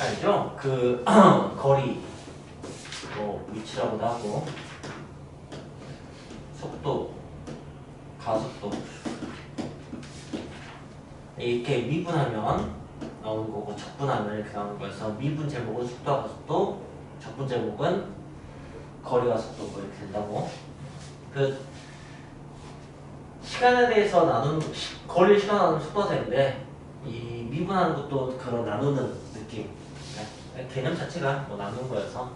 알죠? 그 거리 뭐 위치라고도 하고 속도 가속도. 이렇게 미분하면 나오는 거고 적분하면 이렇게 나오는 거여서 미분 제목은 속도와 가속도 적분 제목은 거리와 속도 뭐 이렇게 된다고. 그 시간에 대해서 시- 거리를 시간 나누는 속도가 되는데 이 미분하는 것도 그런 나누는 느낌. 네, 개념 자체가 뭐 나누는 거여서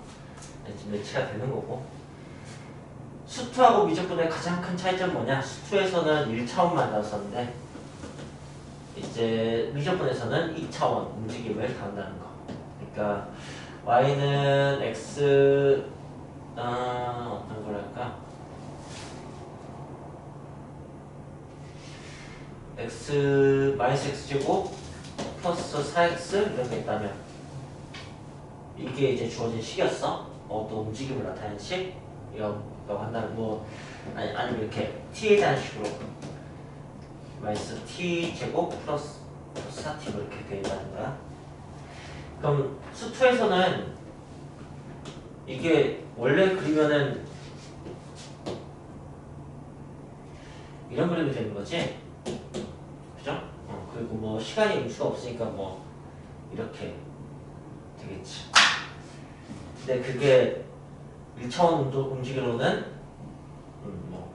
매치가 되는 거고. 수투하고 미적분의 가장 큰 차이점 뭐냐? 수투에서는 1차원만 나눴었는데 이제 미적분에서는 2차원 움직임을 다룬다는 거. 그러니까 y는 x 아, 어떤 거랄까? x 마이너스 x제곱 플러스 4x 이런 게 있다면 이게 이제 주어진 식이었어 어떤 움직임을 나타내는 식 이라고 한다면 뭐 아니, 아니면 이렇게 t에 대한 식으로 마이너스 t 제곱 플러스 4t 뭐 이렇게 돼 있다는 거야 그럼 수투에서는 이게 원래 그리면은 이런 그림이 되는 거지 그죠? 어, 그리고 뭐 시간이 임수가 없으니까 뭐 이렇게 되겠지. 근데 그게 1차원 운동 움직이로는 음, 뭐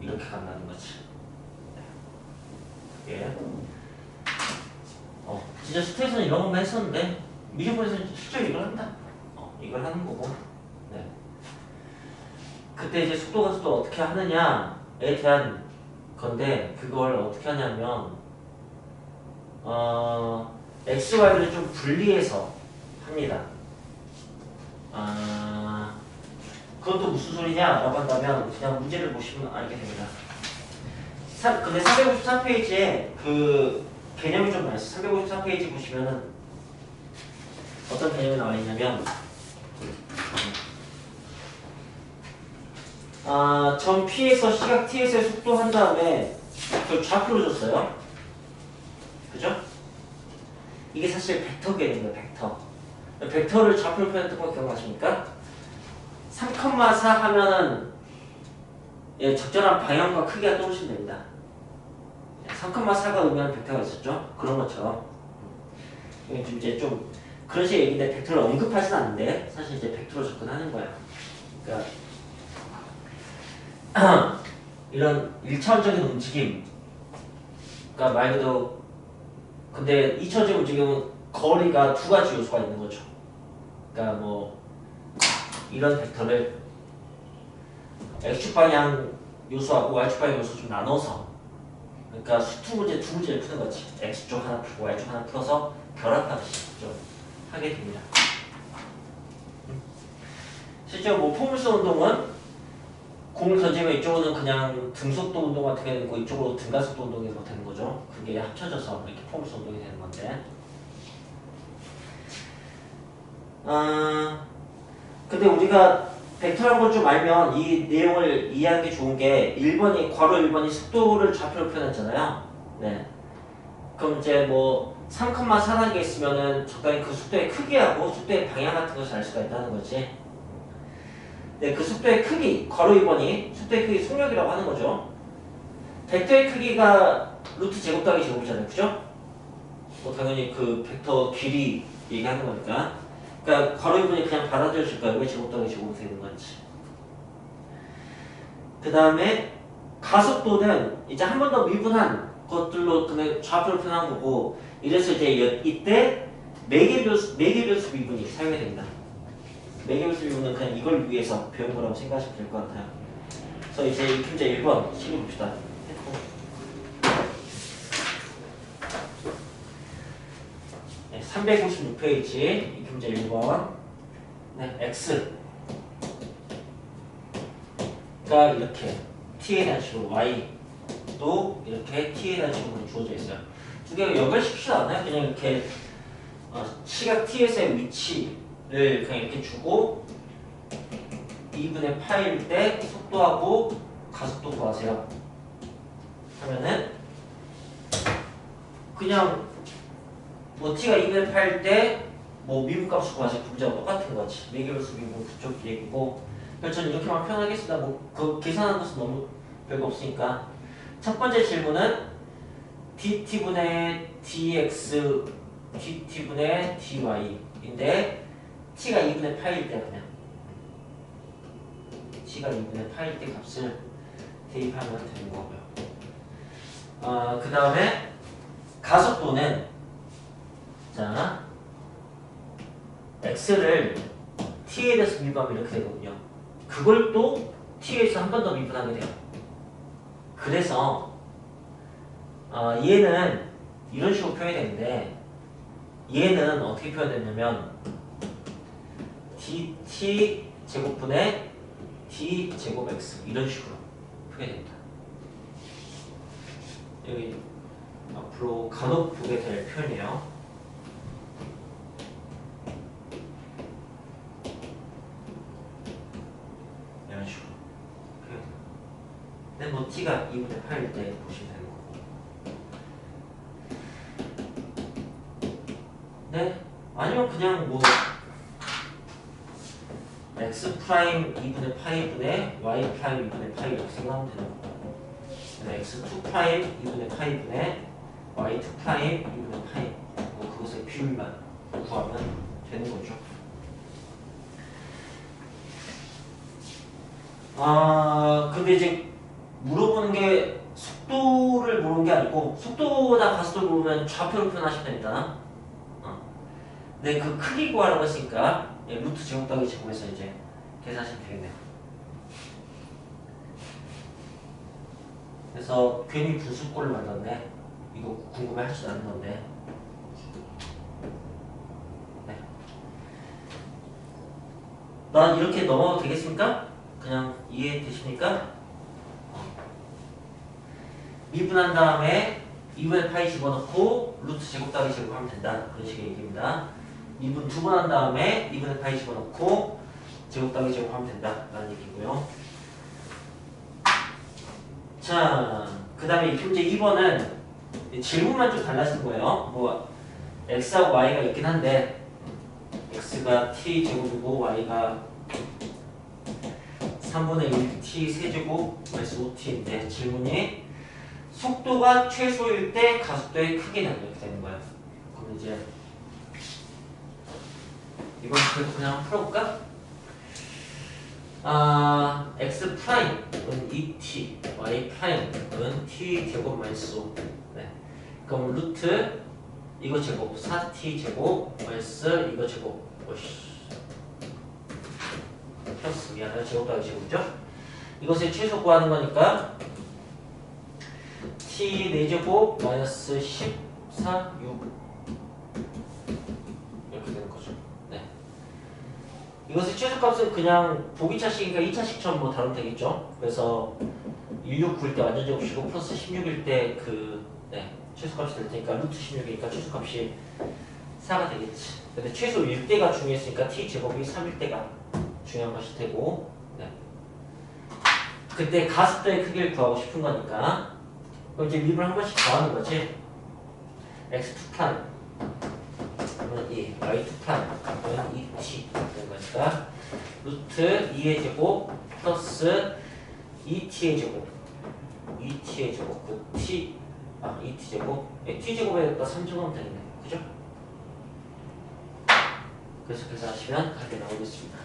이렇게 간다는 거지. 네. 그게 어 진짜 스테이션은 이런 것만 했었는데 미디어폰에서는 실제로 이걸 한다. 어 이걸 하는 거고. 네. 그때 이제 속도 가 속도 어떻게 하느냐에 대한 건데 그걸 어떻게 하냐면 어 x, y를 좀 분리해서 합니다. 아 그것도 무슨 소리냐 라고 한다면 그냥 문제를 보시면 알게 됩니다. 사, 근데 353페이지에 그 개념이 좀 많아요. 353페이지 보시면은 어떤 개념이 나와 있냐면 아, 점 P에서 시각 T에서의 속도 한 다음에 그 좌표로 줬어요. 그죠? 이게 사실 벡터 개념이에요, 벡터. 벡터를 좌표로 표현했던 거 기억나십니까? 3,4 하면은 예, 적절한 방향과 크기가 떠오르시면 됩니다. 3,4가 의미하는 벡터가 있었죠? 그런 것처럼. 이게 좀 이제 좀 그런 식의 얘기인데 벡터를 언급하진 않는데 사실 이제 벡터로 접근하는 거야. 그러니까 이런 1차원적인 움직임 그러니까 말 그대로 근데 2차원적인 움직임은 거리가 두 가지 요소가 있는 거죠 그러니까 뭐 이런 벡터를 X축 방향 요소하고 Y축 방향 요소 좀 나눠서 그러니까 수투 문제 두 문제를 푸는 거지 X축 하나 풀고 Y축 하나 풀어서 결합하듯이 좀 하게 됩니다 실제로 뭐 포물선 운동은 공을 던지면 이쪽으로는 그냥 등속도 운동 같은 게 되고 이쪽으로 등가속도 운동이 뭐 되는 거죠. 그게 합쳐져서 이렇게 포물선 운동이 되는 건데. 아, 근데 우리가 벡터라는 걸 좀 알면 이 내용을 이해하는 게 좋은 게 1번이 괄호 1번이 속도를 좌표로 표현했잖아요. 네. 그럼 이제 뭐 3,4라는 게 있으면은 적당히 그 속도의 크기하고 속도의 방향 같은 것을 알 수가 있다는 거지. 네, 그 속도의 크기, 괄호 2번이 속도의 크기 속력이라고 하는 거죠. 벡터의 크기가 루트 제곱 더하기 제곱이잖아요. 그죠? 뭐 당연히 그 벡터 길이 얘기하는 거니까. 그러니까 괄호 2번이 그냥 받아들여질 거예요. 왜 제곱 더하기 제곱이 되는 건지. 그 다음에 가속도는 이제 한 번 더 미분한 것들로 그냥 좌표를 표현한 거고 이래서 이제 여- 이때 매개 변수, 매개 변수 미분이 사용이 됩니다. 매개변수 미분은 그냥 이걸 위해서 배운 거라고 생각하시면 될 것 같아요. 그래서 이제 이 문제 1번 시켜봅시다. 네, 356페이지 이 문제 1번 네, X 가 이렇게 T에 대한 식으로 Y도 이렇게 T에 대한 식으로 주어져 있어요. 두 개가 연결시키지 않아요. 그냥 이렇게 어, 시각 T에서의 위치를 그냥 이렇게 주고 2분의 8일 때 속도하고 가속도 구하세요. 하면은 그냥 뭐 t가 2분의 8일 때 뭐 미분값을 구하지 문제가 똑같은 거지. 매개별수 미분 그쪽. 그래서 저는 이렇게만 표현하겠습니다. 뭐그 계산하는 것은 너무 별거 없으니까. 첫 번째 질문은 dt분의 dx dt분의 dy인데 t가 2분의 파일 때 그냥 t가 2분의 파일 때 값을 대입하면 되는 거고요. 어, 그 다음에 가속도는 자 x를 t에 대해서 미분하면 이렇게 되거든요. 그걸 또 t에서 한 번 더 미분하게 돼요. 그래서 어, 얘는 이런 식으로 표현이 되는데 얘는 어떻게 표현되냐면 dt 제곱분의 d 제곱 x 이런 식으로 표현됩니다. 여기 앞으로 간혹 보게 될 표현이에요. 이런 식으로 표현. 근데 뭐 t가 2분의 8일 때 보시면 되는 거고. 네? 아니면 그냥 뭐 x 프라임 2분의 파이분의 y 프라임 2분의 파이 이렇게 생각하면 되는 거고 네, x 2 프라임 2분의 파이분의 y 2 프라임 2분의 파이 뭐 그것의 비율만 구하면 되는 거죠. 아 근데 이제 물어보는 게 속도를 모르는 게 아니고 속도나 가속도를 모르면 좌표를 표현하시면 됩니다. 어. 근데 그 크기 구하라고 했으니까 예, 루트 제곱 더하기 제곱해서 이제 계산하시면 되겠네요. 그래서 괜히 분수꼴을 만들었네. 이거 궁금해 하지도 않는 건데. 네. 난 이렇게 넘어가도 되겠습니까? 그냥 이해되십니까? 미분한 다음에 2분의 파이 집어넣고 루트 제곱 더하기 제곱하면 된다. 그런 식의 얘기입니다. 미분 두 번 한 다음에 2분의 파이 집어넣고 제곱 더하기 제곱하면 된다. 라는 얘기고요. 자, 그 다음에 문제 2번은 질문만 좀 달라진 거예요. 뭐 x하고 y가 있긴 한데 x가 t 제곱이고 y가 3분의 1 t 세제곱 마이너스 5t인데 질문이 속도가 최소일 때 가속도의 크기는 이렇게 되는 거예요. 그럼 이제 이번 그래도 그냥 풀어볼까? 아, x 프라임은 2t, y 프라임은 t 제곱 마이너스 5. 네. 그럼 루트 이거 제곱 4t 제곱 마이너스 이거 제곱. 오씨. 플러스 미안해요. 제곱 더하기 제곱이죠? 이것의 최소 구하는 거니까 t 4제곱 마이너스 14, 6 이렇게 되는 거죠. 네. 이것의 최소값은 그냥 보기차식이니까 2차식처럼 뭐 다루면 되겠죠. 그래서 16 구일 때 완전 제곱이고 플러스 16일 때그 네, 최소값이 될 테니까 루트 16이니까 최소값이 4가 되겠지. 근데 최소 1대가 중요했으니까 t 제곱이 3일 때가 중요한 것일 테고 네. 그때 가속도의 크기를 구하고 싶은 거니까 그럼 이제 미분 한 번씩 더하는 거지. X2 프라임 그러면 이 y2 프라임 그러면 2t 되는 거니까 루트 2의 제곱 플러스 2t의 제곱. 2t의 제곱 그 t 아 2t 제곱. 예, t 제곱에다 3 적으면 되겠네. 그죠? 그래서 계산하시면 답이 나오겠습니다.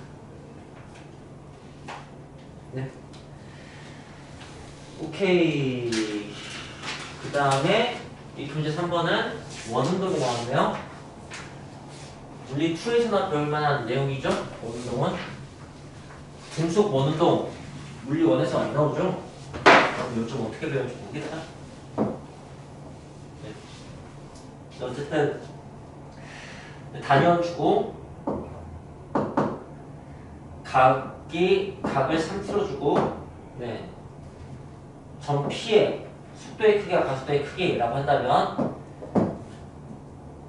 네. 오케이. 그 다음에 이 문제 3번은 원운동이 나왔네요. 물리 2에서나 배울 만한 내용이죠. 원운동은. 중속 원운동 물리 1에서 안 나오죠. 요즘 어떻게 배울지 모르겠다. 네. 어쨌든 단위원 주고 각이 각을 3t로 주고 네. 점 P의 속도의 크기가 가속도의 크기라고 한다면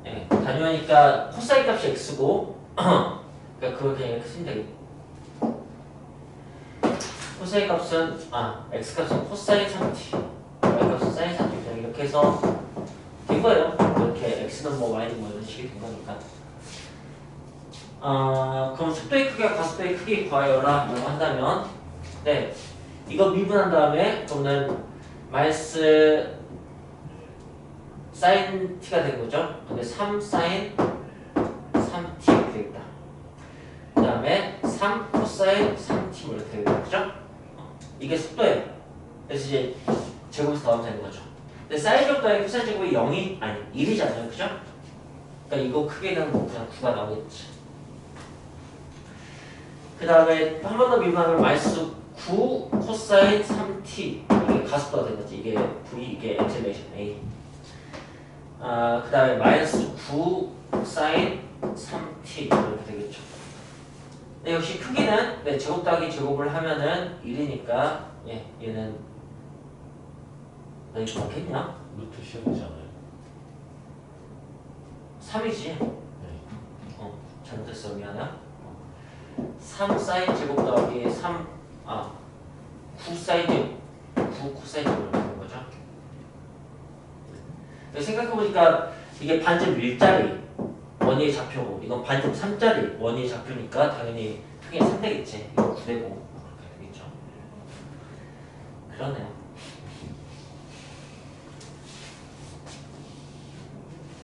네. 단위하니까 코사인 값이 x고 그러니까 그걸 그냥 이렇게 쓰면 되겠고 코사인 값은 아 x 값은 코사인 3t y 값은 사인 3t 그냥 이렇게 해서 된 거예요 이렇게 x는 뭐 y는 뭐 이런 식이 된 거니까 어, 그럼 속도의 크기가 가속도의 크기 구하여라 라고 한다면 네 이거 미분한 다음에 그러면 마이너스 사인 t가 되는 거죠? 근데 3 사인 3t 이렇게 되겠다. 그 다음에 3 코사인 3t 이렇게? 어, 이게 속도예요. 그래서 이제 제곱에서 나오면 되는 거죠. 근데 사인 제곱 더하기 코사인 제곱이 0이 아니 1이잖아요. 그죠? 그러니까 이거 크기는 뭐 그냥 9가 나오겠지. 그 다음에 한 번 더 미분하면 마이너스 9 코사인 3t 이게 가속도가 된 거지 이게 v 이게 엑셀레이션 a 아, 그 다음에 마이너스 9 사인 3t 이렇게 되겠죠 네, 역시 크기는 네, 제곱 더하기 제곱을 하면은 1이니까 예, 얘는 나 이거 맞겠냐? 루트 시험이잖아요. 3이지 네. 어, 잘못했어 미안해. 3 사인 제곱 더하기 3, 아, 9 사인 제곱, 제곱 코사인으로 나오는 거죠. 생각해보니까 이게 반점 1짜리 원이 잡혀고 이건 반점 3짜리 원이 잡히니까 당연히 통이 3되겠지. 이거 9되고 그렇게 되겠죠. 그러네요.